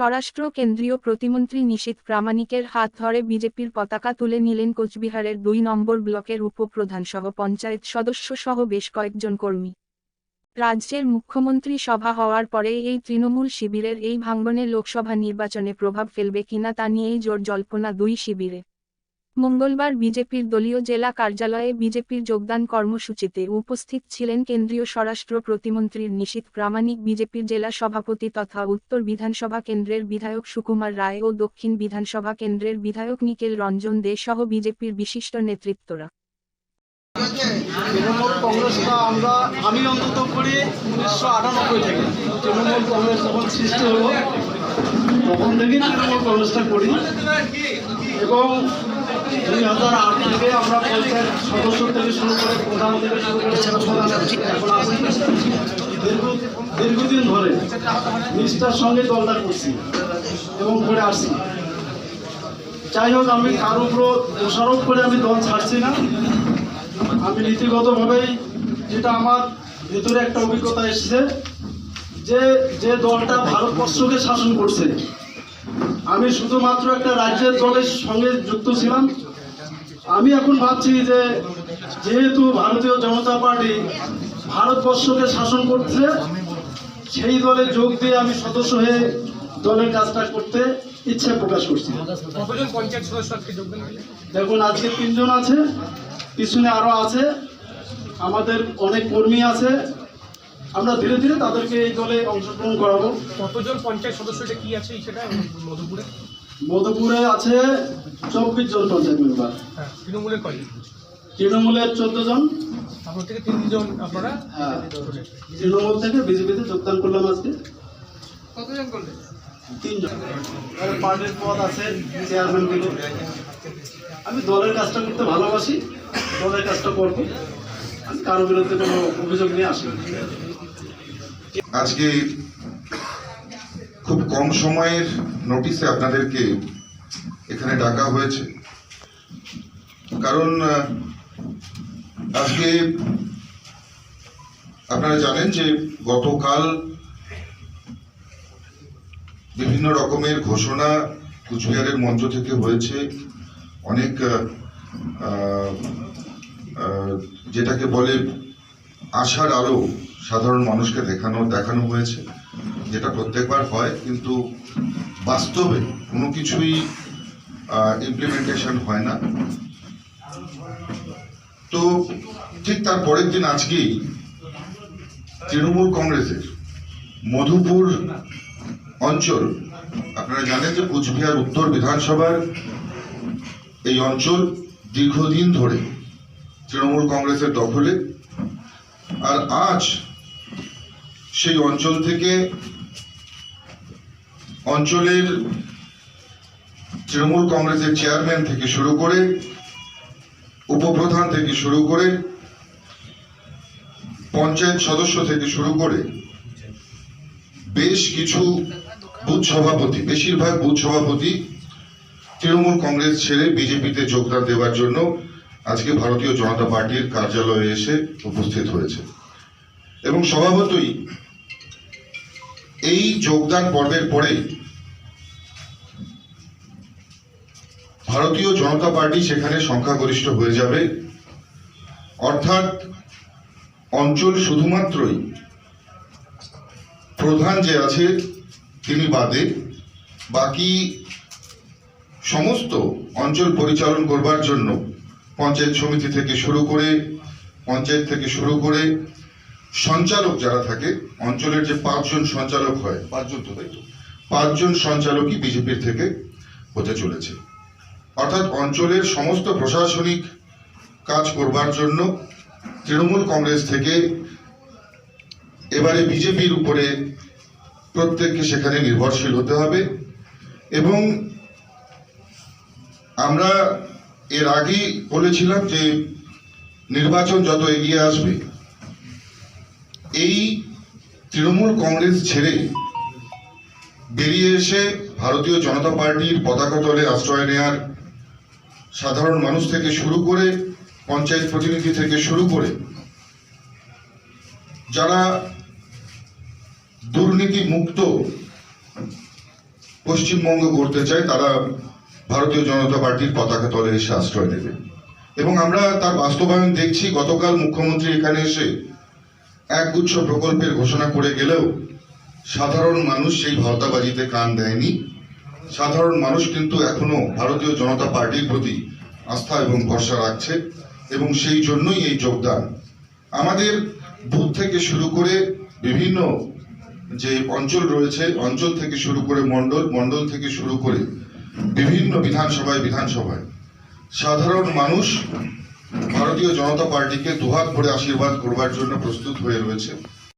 স্বরাষ্ট্র কেন্দ্রীয় প্রতিমন্ত্রী নিশীত প্রামাণিকের হাত ধরে বিজেপির পতাকা তুলে নিলেন কোচবিহারের দুই নম্বর ব্লকের উপপ্রধানসহ পঞ্চায়েত সদস্য সহ বেশ কয়েকজন কর্মী। রাজ্যের মুখ্যমন্ত্রী সভা হওয়ার পরে এই তৃণমূল শিবিরের এই ভাঙ্গনে লোকসভা নির্বাচনে প্রভাব ফেলবে কিনা তা নিয়েই জোর জল্পনা দুই শিবিরে। মঙ্গলবার বিজেপির দলীয় জেলা কার্যালয়ে বিজেপির যোগদান কর্মসূচিতে উপস্থিত ছিলেন কেন্দ্রীয় স্বরাষ্ট্র প্রতিমন্ত্রীর নিশীথ প্রামাণিক, বিজেপির জেলা সভাপতি তথা উত্তর বিধানসভা কেন্দ্রের বিধায়ক সুকুমার রায় ও দক্ষিণ বিধানসভা কেন্দ্রের বিধায়ক নিখিল রঞ্জন দে সহ বিজেপির বিশিষ্ট নেতৃত্বরা। তৃণমূল কংগ্রেসটা আমরা, আমি অন্তত করি উনিশশো আটানব্বই থেকে তৃণমূল কংগ্রেস যখন সৃষ্টি হলো, তখন থেকেই তৃণমূল কংগ্রেসটা করি। এবং দুই হাজার আট থেকে আমরা পঞ্চায়েত সদস্য থেকে শুরু করে প্রধান থেকে শুরু করে দীর্ঘদিন ধরে নিষ্ঠার সঙ্গে দলটা করছি এবং করে আসছি। যাই হোক, আমি কার উপর দোষারোপ করে আমি দল ছাড়ছি না। আমি নীতিগতভাবেই যেটা আমার ভেতরে একটা অভিজ্ঞতা এসেছে যে যে দলটা ভারতবর্ষকে শাসন করছে আমি শুধুমাত্র একটা রাজ্যের দলের সঙ্গে যুক্ত ছিলাম। আমি এখন ভাবছি যে যেহেতু ভারতীয় জনতা পার্টি ভারতবর্ষকে শাসন করছে সেই দলে যোগ দিয়ে আমি সদস্য হয়ে দলের কাজটা করতে ইচ্ছে প্রকাশ করছি। দেখুন আজকে তিনজন আছে পিছনে আরও আছে। আমাদের অনেক কর্মী আছে। আমরা ধীরে ধীরে তাদেরকে এই দলে অংশগ্রহণ করাবো। কতজন পঞ্চায়েত সদস্য এটা কি আছে সেটা? মধুপুরে? মধুপুরে আছে চব্বিশ জন পঞ্চায়েত মেম্বার। হ্যাঁ তৃণমূলের তৃণমূলের চোদ্দ জন আপনার থেকে তিনজন আপনারা? হ্যাঁ তৃণমূল থেকে বিজেপিতে যোগদান করলাম আজকে। কতজন করলেন? তিনজন। আর পার্টির পদ আছে চেয়ারম্যান আমি দলের কাজটা করতে ভালোবাসি দলের কাজটা করব। আমি কারও বিরুদ্ধে কোনো অভিযোগ নিয়ে আসি। আজকে খুব কম সময়ের নোটিশে আপনাদেরকে এখানে ডাকা হয়েছে। কারণ আজকে আপনারা জানেন যে গতকাল বিভিন্ন রকমের ঘোষণা কুচবিহারের মঞ্চ থেকে হয়েছে। অনেক যেটাকে বলে আশার আলো সাধারণ মানুষকে দেখানো দেখানো হয়েছে। যেটা প্রত্যেকবার হয়, কিন্তু বাস্তবে কোনো কিছুই ইমপ্লিমেন্টেশন হয় না। তো ঠিক তার পরের দিন আজকেই তৃণমূল কংগ্রেসের মধুপুর অঞ্চল, আপনারা জানেন যে কুচবিহার উত্তর বিধানসভার এই অঞ্চল দীর্ঘদিন ধরে তৃণমূল কংগ্রেসের দখলে আর আজ সেই অঞ্চল থেকে অঞ্চলের তৃণমূল কংগ্রেসের চেয়ারম্যান থেকে শুরু করে উপপ্রধান থেকে শুরু করে পঞ্চায়েত সদস্য থেকে শুরু করে বেশ কিছু বুথ সভাপতি, বেশিরভাগ বুথ সভাপতি তৃণমূল কংগ্রেস ছেড়ে বিজেপিতে যোগদান দেওয়ার জন্য আজকে ভারতীয় জনতা পার্টির কার্যালয়ে এসে উপস্থিত হয়েছে। এবং স্বভাবতই এই যোগদান পর্বের পরে ভারতীয় জনতা পার্টি সেখানে সংখ্যাগরিষ্ঠ হয়ে যাবে। অর্থাৎ অঞ্চল শুধুমাত্রই প্রধান যে আছে তিনি বাদে বাকি সমস্ত অঞ্চল পরিচালন করবার জন্য পঞ্চায়েত সমিতি থেকে শুরু করে, পঞ্চায়েত থেকে শুরু করে সঞ্চালক যারা থাকে, অঞ্চলের যে পাঁচজন সঞ্চালক হয়, পাঁচজন তো তাই পাঁচজন সঞ্চালকই বিজেপির থেকে হতে চলেছে। অর্থাৎ অঞ্চলের সমস্ত প্রশাসনিক কাজ করবার জন্য তৃণমূল কংগ্রেস থেকে এবারে বিজেপির উপরে প্রত্যেককে সেখানে নির্ভরশীল হতে হবে এবং আমরা এর আগেই বলেছিলাম যে নির্বাচন যত এগিয়ে আসবে, এই তৃণমূল কংগ্রেস ছেড়ে বেরিয়ে এসে ভারতীয় জনতা পার্টির পতাকা তলে আশ্রয় নেয়ার সাধারণ মানুষ থেকে শুরু করে পঞ্চায়েত প্রতিনিধি থেকে শুরু করে যারা দুর্নীতি মুক্ত পশ্চিমবঙ্গ করতে চায়, তারা ভারতীয় জনতা পার্টির পতাকা তলে এসে আশ্রয় দেবে এবং আমরা তার বাস্তবায়ন দেখছি। গতকাল মুখ্যমন্ত্রী এখানে এসে একগুচ্ছ প্রকল্পের ঘোষণা করে গেলেও সাধারণ মানুষ সেই ভাওতাবাজিতে কান দেয়নি। সাধারণ মানুষ কিন্তু এখনও ভারতীয় জনতা পার্টির প্রতি আস্থা এবং ভরসা রাখছে এবং সেই জন্যই এই যোগদান। আমাদের বুথ থেকে শুরু করে বিভিন্ন যে অঞ্চল রয়েছে, অঞ্চল থেকে শুরু করে মণ্ডল মণ্ডল থেকে শুরু করে বিভিন্ন বিধানসভায় বিধানসভায়। সাধারণ মানুষ ভারতীয় জনতা পার্টিকে দুহাত ভরে আশীর্বাদ করবার জন্য প্রস্তুত হয়ে রয়েছে।